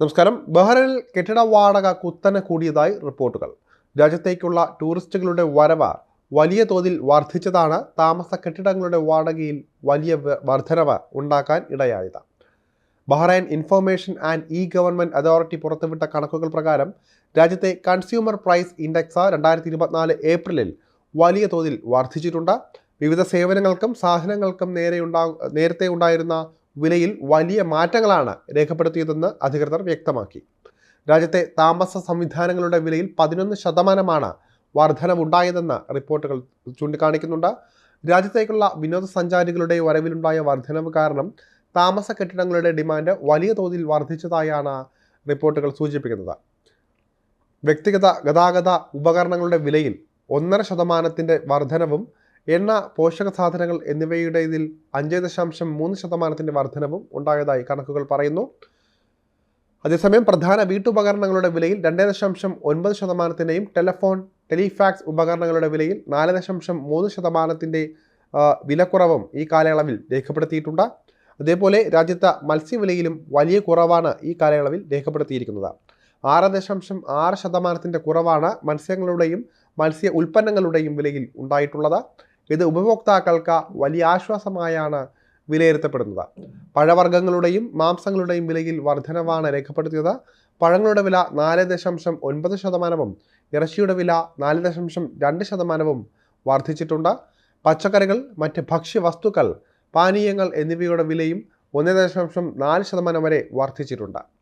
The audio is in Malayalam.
നമസ്കാരം. ബഹ്റൈനിൽ കെട്ടിട വാടക കുത്തനെ കൂടിയതായി റിപ്പോർട്ടുകൾ. രാജ്യത്തേക്കുള്ള ടൂറിസ്റ്റുകളുടെ വരവ് വലിയ തോതിൽ വർദ്ധിച്ചതാണ്. താമസ കെട്ടിടങ്ങളുടെ വാടകയിൽ വലിയ വർധനവ് ഉണ്ടാക്കാൻ ഇടയായത്. Bahrain information and e government authority പുറത്തുവിട്ട കണക്കുകൾ പ്രകാരം രാജ്യത്തെ കൺസ്യൂമർ പ്രൈസ് ഇൻഡെക്സ് രണ്ടായിരത്തി ഇരുപത്തിനാല് ഏപ്രിലിൽ വലിയ തോതിൽ വർദ്ധിച്ചിട്ടുണ്ട്. വിവിധ സേവനങ്ങൾക്കും സാധനങ്ങൾക്കും നേരെയുണ്ടാ നേരത്തെ ഉണ്ടായിരുന്ന വിലയിൽ വലിയ മാറ്റങ്ങളാണ് രേഖപ്പെടുത്തിയതെന്ന് അധികൃതർ വ്യക്തമാക്കി. രാജ്യത്തെ താമസ സംവിധാനങ്ങളുടെ വിലയിൽ പതിനൊന്ന് ശതമാനമാണ് വർധനമുണ്ടായതെന്ന് റിപ്പോർട്ടുകൾ ചൂണ്ടിക്കാണിക്കുന്നുണ്ട്. രാജ്യത്തേക്കുള്ള വിനോദസഞ്ചാരികളുടെ വരവിലുണ്ടായ വർധനവ് കാരണം താമസ കെട്ടിടങ്ങളുടെ ഡിമാൻഡ് വലിയ തോതിൽ വർദ്ധിച്ചതായാണ് റിപ്പോർട്ടുകൾ സൂചിപ്പിക്കുന്നത്. വ്യക്തിഗത ഗതാഗത ഉപകരണങ്ങളുടെ വിലയിൽ ഒന്നര ശതമാനത്തിന്റെ വർധനവും എണ്ണ പോഷക സാധനങ്ങൾ എന്നിവയുടെ ഇതിൽ അഞ്ച് ദശാംശം മൂന്ന് ശതമാനത്തിന്റെ വർധനവും ഉണ്ടായതായി കണക്കുകൾ പറയുന്നു. അതേസമയം പ്രധാന വീട്ടുപകരണങ്ങളുടെ വിലയിൽ രണ്ട് ദശാംശം ഒൻപത് ശതമാനത്തിന്റെയും ടെലഫോൺ ടെലിഫാക്സ് ഉപകരണങ്ങളുടെ വിലയിൽ നാല് ദശാംശം മൂന്ന് ശതമാനത്തിന്റെ വിലക്കുറവും ഈ കാലയളവിൽ രേഖപ്പെടുത്തിയിട്ടുണ്ട്. അതേപോലെ രാജ്യത്ത് മത്സ്യവിലയിലും വലിയ കുറവാണ് ഈ കാലയളവിൽ രേഖപ്പെടുത്തിയിരിക്കുന്നത്. ആറ് ദശാംശം ആറ് ശതമാനത്തിന്റെ കുറവാണ് മത്സ്യങ്ങളുടെയും മത്സ്യ ഉൽപ്പന്നങ്ങളുടെയും വിലയിൽ ഉണ്ടായിട്ടുള്ളത്. ഇത് ഉപഭോക്താക്കൾക്ക് വലിയ ആശ്വാസമായാണ് വിലയിരുത്തപ്പെടുന്നത്. പഴവർഗങ്ങളുടെയും മാംസങ്ങളുടെയും വിലയിൽ വർധനവാണ് രേഖപ്പെടുത്തിയത്. പഴങ്ങളുടെ വില നാല് ദശാംശം ഒൻപത് ശതമാനവും ഇറച്ചിയുടെ വില നാല് ദശാംശം രണ്ട് ശതമാനവും വർദ്ധിച്ചിട്ടുണ്ട്. പച്ചക്കറികൾ മറ്റ് ഭക്ഷ്യവസ്തുക്കൾ പാനീയങ്ങൾ എന്നിവയുടെ വിലയും ഒന്ന് ദശാംശം നാല് ശതമാനം വരെ വർദ്ധിച്ചിട്ടുണ്ട്.